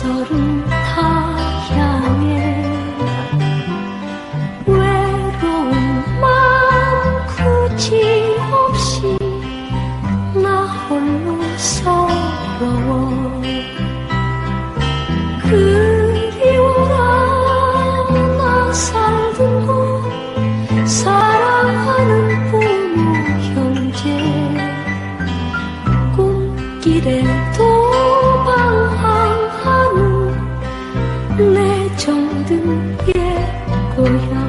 서른 다 향해 외로운 마음 굳이 없이 나 홀로 서러워. 그리워라 나 살던 사랑하는 부모 형제 꿈길에도 내 정든 예고향.